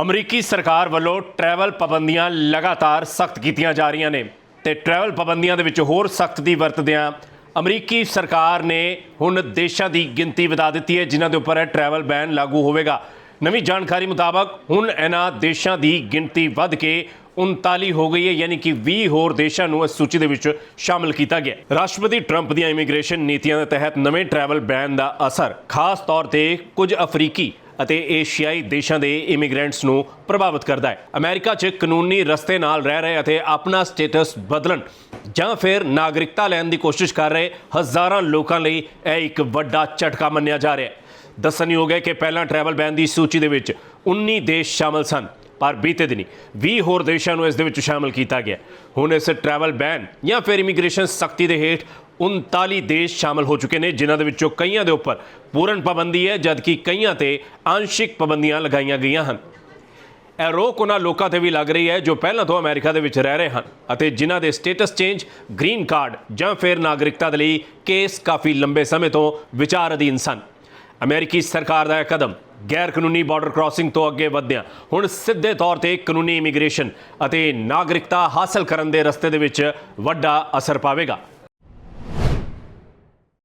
ਅਮਰੀਕੀ ਸਰਕਾਰ ਵੱਲੋਂ ਟਰੈਵਲ ਪਾਬੰਦੀਆਂ ਲਗਾਤਾਰ ਸਖਤ ਕੀਤੀਆਂ ਜਾ ਰਹੀਆਂ ਨੇ ਤੇ ਟਰੈਵਲ ਪਾਬੰਦੀਆਂ ਦੇ ਵਿੱਚ ਹੋਰ ਸਖਤੀ ਵਰਤਦਿਆਂ ਅਮਰੀਕੀ ਸਰਕਾਰ ਨੇ ਹੁਣ ਦੇਸ਼ਾਂ ਦੀ ਗਿਣਤੀ ਵਧਾ ਦਿੱਤੀ ਹੈ, ਜਿਨ੍ਹਾਂ ਦੇ ਉੱਪਰ ਇਹ ਟਰੈਵਲ ਬੈਨ ਲਾਗੂ ਹੋਵੇਗਾ। ਨਵੀਂ ਜਾਣਕਾਰੀ ਮੁਤਾਬਕ ਹੁਣ ਇਹਨਾਂ ਦੇਸ਼ਾਂ ਦੀ ਗਿਣਤੀ ਵੱਧ ਕੇ 39 ਹੋ ਗਈ ਹੈ, ਯਾਨੀ ਕਿ 20 ਹੋਰ ਦੇਸ਼ਾਂ ਨੂੰ ਇਸ ਸੂਚੀ ਦੇ ਵਿੱਚ ਸ਼ਾਮਲ ਕੀਤਾ ਗਿਆ ਰਾਸ਼ਟਰਪਤੀ ਟਰੰਪ ਦੀਆਂ ਇਮੀਗ੍ਰੇਸ਼ਨ ਨੀਤੀਆਂ ਦੇ ਤਹਿਤ ਨਵੇਂ ਟਰੈਵਲ ਬੈਨ ਦਾ ਅਸਰ ਖਾਸ ਤੌਰ ਤੇ ਕੁਝ ਅਫਰੀਕੀ ਅਤੇ ਏਸ਼ੀਆਈ ਦੇਸ਼ਾਂ ਦੇ ਇਮੀਗ੍ਰੈਂਟਸ ਨੂੰ ਪ੍ਰਭਾਵਿਤ ਕਰਦਾ ਹੈ। ਅਮਰੀਕਾ 'ਚ ਕਾਨੂੰਨੀ ਰਸਤੇ ਨਾਲ ਰਹਿ ਰਹੇ ਅਤੇ ਆਪਣਾ ਸਟੇਟਸ ਬਦਲਣ ਜਾਂ ਫਿਰ ਨਾਗਰਿਕਤਾ ਲੈਣ ਦੀ ਕੋਸ਼ਿਸ਼ ਕਰ ਰਹੇ ਹਜ਼ਾਰਾਂ ਲੋਕਾਂ ਲਈ ਇਹ ਇੱਕ ਵੱਡਾ ਝਟਕਾ ਮੰਨਿਆ ਜਾ ਰਿਹਾ ਹੈ। ਦੱਸਣਯੋਗ ਹੈ ਕਿ ਪਹਿਲਾਂ ਟਰੈਵਲ ਬੈਨ ਦੀ ਸੂਚੀ ਦੇ ਵਿੱਚ 19 ਦੇਸ਼ ਸ਼ਾਮਲ ਸਨ। ਪਰ ਬੀਤੇ ਦਿਨੀ 20 ਹੋਰ ਦੇਸ਼ਾਂ ਨੂੰ ਇਸ ਦੇ ਵਿੱਚ ਸ਼ਾਮਲ ਕੀਤਾ ਗਿਆ। ਹੁਣ ਇਸ ਟਰੈਵਲ ਬੈਨ ਜਾਂ ਫਿਰ ਇਮੀਗ੍ਰੇਸ਼ਨ ਸਖਤੀ ਦੇ ਹੇਠ 39 ਦੇਸ਼ ਸ਼ਾਮਲ ਹੋ ਚੁੱਕੇ ਨੇ, ਜਿਨ੍ਹਾਂ ਦੇ ਵਿੱਚੋਂ ਕਈਆਂ ਦੇ ਉੱਪਰ ਪੂਰਨ ਪਾਬੰਦੀ ਹੈ, ਜਦਕਿ ਕਈਆਂ ਤੇ ਆਂਸ਼ਿਕ ਪਾਬੰਦੀਆਂ ਲਗਾਈਆਂ ਗਈਆਂ ਹਨ। ਇਹ ਰੋਕ ਉਹਨਾਂ ਲੋਕਾਂ ਤੇ ਵੀ ਲੱਗ ਰਹੀ ਹੈ, ਜੋ ਪਹਿਲਾਂ ਤੋਂ ਅਮਰੀਕਾ ਦੇ ਵਿੱਚ ਰਹਿ ਰਹੇ ਹਨ ਅਤੇ ਜਿਨ੍ਹਾਂ ਦੇ ਸਟੇਟਸ ਚੇਂਜ ਗ੍ਰੀਨ ਕਾਰਡ ਜਾਂ ਫਿਰ ਨਾਗਰਿਕਤਾ ਦੇ ਲਈ ਕੇਸ ਕਾਫੀ ਲੰਬੇ ਸਮੇਂ ਤੋਂ ਵਿਚਾਰ ਅਧੀਨ ਸਨ। ਅਮਰੀਕੀ ਸਰਕਾਰ ਦਾ ਇਹ ਕਦਮ ਗੈਰ ਕਾਨੂੰਨੀ ਬਾਰਡਰ ਕ੍ਰਾਸਿੰਗ ਤੋਂ ਅੱਗੇ ਵਧਦਿਆਂ ਹੁਣ ਸਿੱਧੇ ਤੌਰ ਤੇ ਕਾਨੂੰਨੀ ਇਮੀਗ੍ਰੇਸ਼ਨ ਅਤੇ ਨਾਗਰਿਕਤਾ ਹਾਸਲ ਕਰਨ ਦੇ ਰਸਤੇ ਦੇ ਵਿੱਚ ਵੱਡਾ ਅਸਰ ਪਾਵੇਗਾ।